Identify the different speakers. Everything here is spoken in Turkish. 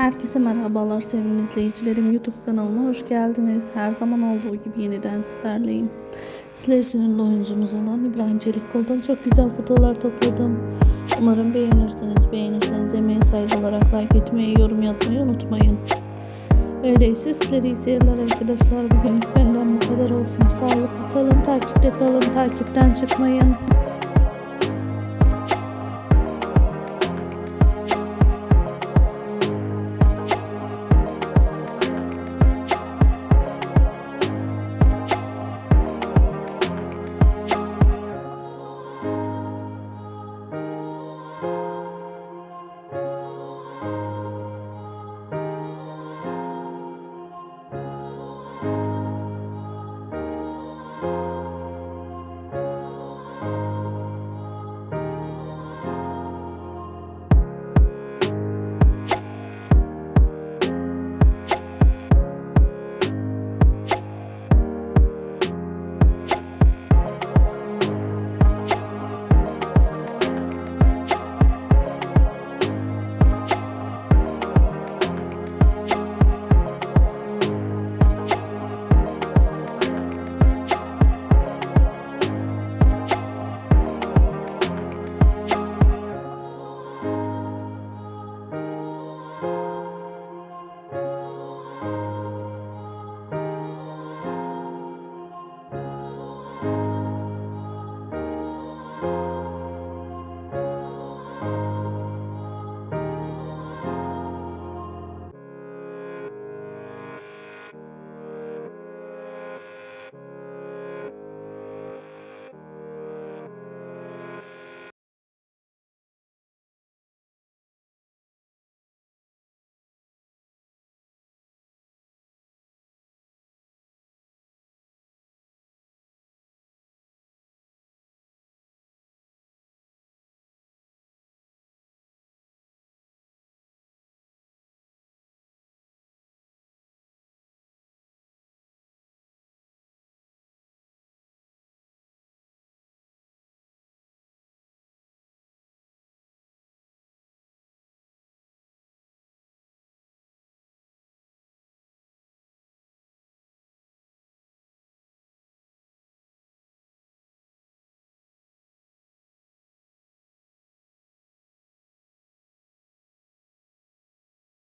Speaker 1: Herkese merhabalar sevgili izleyicilerim. YouTube kanalıma hoş geldiniz. Her zaman olduğu gibi yeniden sizlerleyim. Sizler için ünlü oyuncumuz olan İbrahim Çelikkıl'dan çok güzel fotoğraflar topladım. Umarım beğenirsiniz. Beğenirseniz emeğe saygı olarak like etmeyi, yorum yazmayı unutmayın. Öyleyse sizlere iyi seyirler arkadaşlar. Bugün benden bu kadar olsun. Sağlıklı kalın, takipte kalın, takipten çıkmayın.